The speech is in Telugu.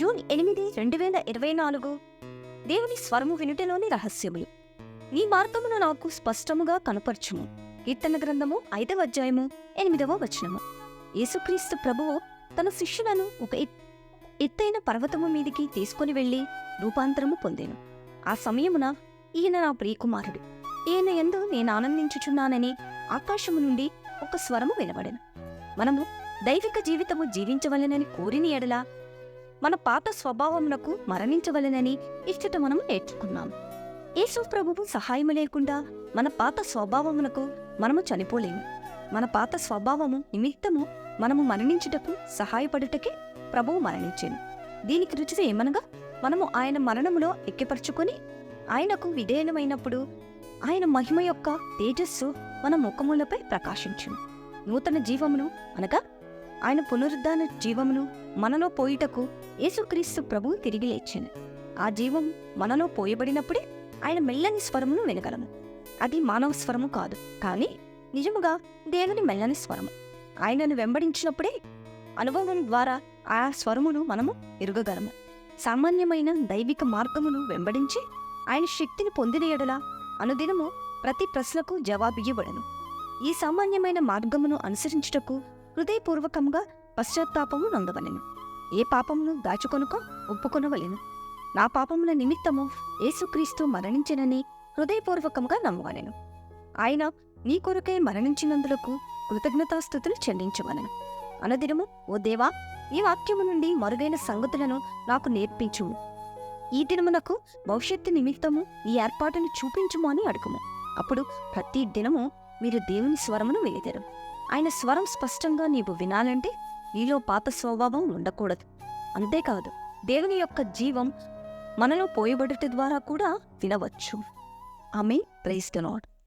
జూన్ ఎనిమిది రెండు వేల ఇరవై నాలుగు. దేవుని స్వరము వినుటలోని రహస్యములు. నీ మార్గమును నాకు స్పష్టముగా కనపరచుము. కీర్తన గ్రంథము ఐదవ అధ్యాయము ఎనిమిదవ వచనము. యేసుక్రీస్తు ప్రభువు తన శిష్యులను ఒక ఎత్తైన పర్వతము మీదికి తీసుకుని వెళ్ళి రూపాంతరము పొందాను. ఆ సమయమున ఈయన నా ప్రియకుమారుడు. ఈయన ఎందు నేను ఆనందించుచున్నానని ఆకాశము నుండి ఒక స్వరము వినబడను. మనము దైవిక జీవితము జీవించవలెనని కోరిన ఎడల మన పాత స్వభావమునకు మరణించవలెనని ఇచ్చట మనము నేర్చుకున్నాం. యేసు ప్రభువు సహాయము లేకుండా మన పాత స్వభావమునకు మనము చనిపోలేము మన పాత స్వభావము నిమిత్తము మనము మరణించుటకు సహాయపడుటకే ప్రభువు మరణించాను. దీనికి రుచి ఏమనగా మనము ఆయన మరణములో ఎక్కిపరుచుకొని ఆయనకు విధేయమైనప్పుడు ఆయన మహిమ యొక్క తేజస్సు మన ముఖములపై ప్రకాశించును. నూతన జీవమును అనగా ఆయన పునరుద్ధాన జీవమును మనలో పోయిటకు యేసుక్రీస్తు ప్రభువు తిరిగి లేచాను. ఆ జీవం మనలో పోయబడినప్పుడే ఆయన మెల్లని స్వరమును వినగలము. అది మానవ స్వరము కాదు కానీ నిజముగా దేవుని మెల్లని స్వరము. ఆయనను వెంబడించినప్పుడే అనుభవం ద్వారా ఆ స్వరమును మనము ఎరుగగలము. సామాన్యమైన దైవిక మార్గమును వెంబడించి ఆయన శక్తిని పొందిన ఎడల అనుదినము ప్రతి ప్రశ్నకు జవాబియ్యబడను. ఈ సామాన్యమైన మార్గమును అనుసరించుటకు హృదయపూర్వకంగా పశ్చాత్తాపము నొందవలెను. ఏ పాపమును దాచుకొనుక ఒప్పుకొనవలెను. నా పాపముల నిమిత్తము యేసుక్రీస్తు మరణించినని హృదయపూర్వకంగా నమ్మవలెను. ఆయన నీ కొరకై మరణించినందులకు కృతజ్ఞతాస్థుతులు చెల్లించవలను. అనదినము ఓ దేవా ఈ వాక్యము నుండి మరుగైన సంగతులను నాకు నేర్పించుము. ఈ దినమునకు భవిష్యత్తు నిమిత్తము ఈ ఏర్పాటును చూపించుము అని అడుగుము. అప్పుడు ప్రతి దినము మీరు దేవుని స్వరమును వినిదరు ఆయన స్వరం స్పష్టంగా నీవు వినాలంటే నీలో పాత స్వభావం ఉండకూడదు. అంతేకాదు దేవుని యొక్క జీవం మనలో పోయబడట ద్వారా కూడా వినవచ్చు. ఆమె ప్రైస్ ద నాట్